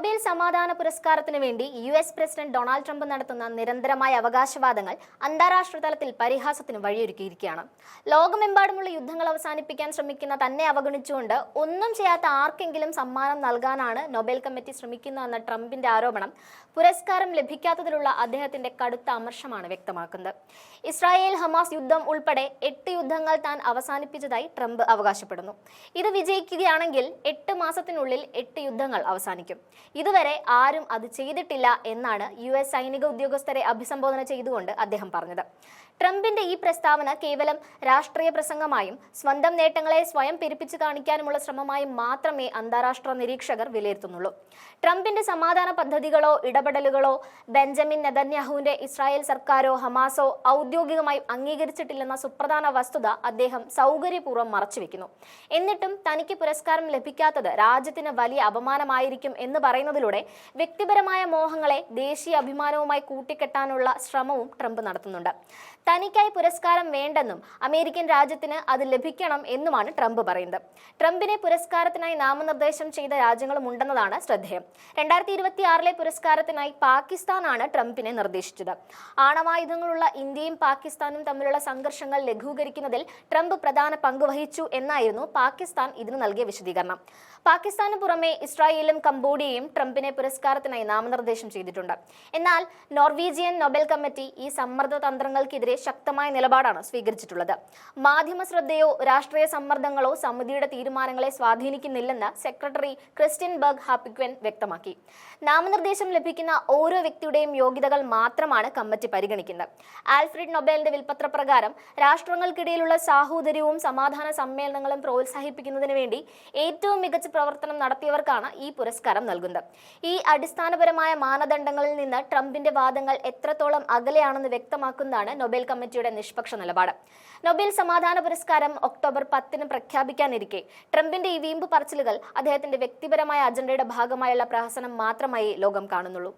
Nobel സമാധാന പുരസ്കാരത്തിന് വേണ്ടി U S president Donald Trump നടത്തുന്ന നിരന്തരമായ അവകാശവാദങ്ങൾ അന്താരാഷ്ട്ര തലത്തിൽ പരിഹാസത്തിന് വഴിയൊരുക്കിയിരിക്കുകയാണ്. ലോകമെമ്പാടുമുള്ള യുദ്ധങ്ങൾ അവസാനിപ്പിക്കാൻ ശ്രമിക്കുന്ന തന്നെ അവഗണിച്ചുകൊണ്ട് ഒന്നും ചെയ്യാത്ത ആർക്കെങ്കിലും സമ്മാനം നൽകാനാണ് നൊബേൽ കമ്മിറ്റി ശ്രമിക്കുന്നതെന്ന ട്രംപിന്റെ ആരോപണം പുരസ്കാരം ലഭിക്കാത്തതിലുള്ള അദ്ദേഹത്തിന്റെ കടുത്ത അമർഷമാണ് വ്യക്തമാക്കുന്നത്. ഇസ്രായേൽ ഹമാസ് യുദ്ധം ഉൾപ്പെടെ എട്ട് യുദ്ധങ്ങൾ താൻ അവസാനിപ്പിച്ചതായി ട്രംപ് അവകാശപ്പെടുന്നു. ഇത് വിജയിക്കുകയാണെങ്കിൽ എട്ട് മാസത്തിനുള്ളിൽ എട്ട് യുദ്ധങ്ങൾ അവസാനിക്കും. ഇതുവരെ ആരും അത് ചെയ്തിട്ടില്ല എന്നാണ് യു എസ് സൈനിക ഉദ്യോഗസ്ഥരെ അഭിസംബോധന ചെയ്തുകൊണ്ട് അദ്ദേഹം പറഞ്ഞത്. ട്രംപിന്റെ ഈ പ്രസ്താവന കേവലം രാഷ്ട്രീയ പ്രസംഗമായും സ്വന്തം നേട്ടങ്ങളെ സ്വയം പെരുപ്പിച്ചു കാണിക്കാനുമുള്ള ശ്രമമായും മാത്രമേ അന്താരാഷ്ട്ര നിരീക്ഷകർ വിലയിരുത്തുന്നുള്ളൂ. ട്രംപിന്റെ സമാധാന പദ്ധതികളോ ഇടപെടലുകളോ ബെഞ്ചമിൻ നെതന്യാഹുവിന്റെ ഇസ്രായേൽ സർക്കാരോ ഹമാസോ ഔദ്യോഗികമായി അംഗീകരിച്ചിട്ടില്ലെന്ന സുപ്രധാന വസ്തുത അദ്ദേഹം സൗകര്യപൂർവം മറച്ചുവെക്കുന്നു. എന്നിട്ടും തനിക്ക് പുരസ്കാരം ലഭിക്കാത്തത് രാജ്യത്തിന് വലിയ അപമാനമായിരിക്കും എന്ന് പറയുന്നതിലൂടെ വ്യക്തിപരമായ മോഹങ്ങളെ ദേശീയ അഭിമാനവുമായി കൂട്ടിക്കെട്ടാനുള്ള ശ്രമവും ട്രംപ് നടത്തുന്നുണ്ട്. തനിക്കായി പുരസ്കാരം വേണ്ടെന്നും അമേരിക്കൻ രാജ്യത്തിന് അത് ലഭിക്കണം എന്നുമാണ് ട്രംപ് പറയുന്നത്. ട്രംപിനെ പുരസ്കാരത്തിനായി നാമനിർദ്ദേശം ചെയ്ത രാജ്യങ്ങളും ഉണ്ടെന്നതാണ് ശ്രദ്ധേയം. രണ്ടായിരത്തി ഇരുപത്തി ആറിലെ പുരസ്കാരത്തിനായി പാകിസ്ഥാനാണ് ട്രംപിനെ നിർദ്ദേശിച്ചത്. ആണവായുധങ്ങളുള്ള ഇന്ത്യയും പാകിസ്ഥാനും തമ്മിലുള്ള സംഘർഷങ്ങൾ ലഘൂകരിക്കുന്നതിൽ ട്രംപ് പ്രധാന പങ്ക് വഹിച്ചു എന്നായിരുന്നു പാകിസ്ഥാൻ ഇതിന് നൽകിയ വിശദീകരണം. പാകിസ്ഥാന് പുറമെ ഇസ്രായേലും കംബോഡിയയും ട്രംപിനെ പുരസ്കാരത്തിനായി നാമനിർദ്ദേശം ചെയ്തിട്ടുണ്ട്. എന്നാൽ നോർവീജിയൻ നൊബേൽ കമ്മിറ്റി ഈ സമ്മർദ്ദ തന്ത്രങ്ങൾക്കെതിരെ ശക്തമായ നിലപാടാണ് സ്വീകരിച്ചിട്ടുള്ളത്. മാധ്യമ ശ്രദ്ധയോ രാഷ്ട്രീയ സമ്മർദ്ദങ്ങളോ സമിതിയുടെ തീരുമാനങ്ങളെ സ്വാധീനിക്കുന്നില്ലെന്ന് സെക്രട്ടറി ക്രിസ്ത്യൻ ബർഗ് ഹാപ്പിക്വൻ വ്യക്തമാക്കി. നാമനിർദ്ദേശം ലഭിക്കുന്ന ഓരോ വ്യക്തിയുടെയും യോഗ്യതകൾ മാത്രമാണ് കമ്മിറ്റി പരിഗണിക്കുന്നത്. ആൽഫ്രഡ് നൊബേലിന്റെ വിൽപത്ര പ്രകാരം രാഷ്ട്രങ്ങൾക്കിടയിലുള്ള സാഹോദര്യവും സമാധാന സമ്മേളനങ്ങളും പ്രോത്സാഹിപ്പിക്കുന്നതിന് വേണ്ടി ഏറ്റവും മികച്ച പ്രവർത്തനം നടത്തിയവർക്കാണ് ഈ പുരസ്കാരം നൽകുന്നത് ഈ അടിസ്ഥാനപരമായ മാനദണ്ഡങ്ങളിൽ നിന്ന് ട്രംപിന്റെ വാദങ്ങൾ എത്രത്തോളം അകലെയാണെന്ന് വ്യക്തമാക്കുന്നതാണ് നൊബേൽ കമ്മിറ്റിയുടെ നിഷ്പക്ഷ നിലപാട്. നൊബേൽ സമാധാന പുരസ്കാരം ഒക്ടോബർ പത്തിന് പ്രഖ്യാപിക്കാനിരിക്കെ ട്രംപിന്റെ ഈ വീമ്പ് പറച്ചിലുകൾ അദ്ദേഹത്തിന്റെ വ്യക്തിപരമായ അജണ്ടയുടെ ഭാഗമായുള്ള പ്രഹസനം മാത്രമായി ലോകം കാണുന്നുള്ളൂ.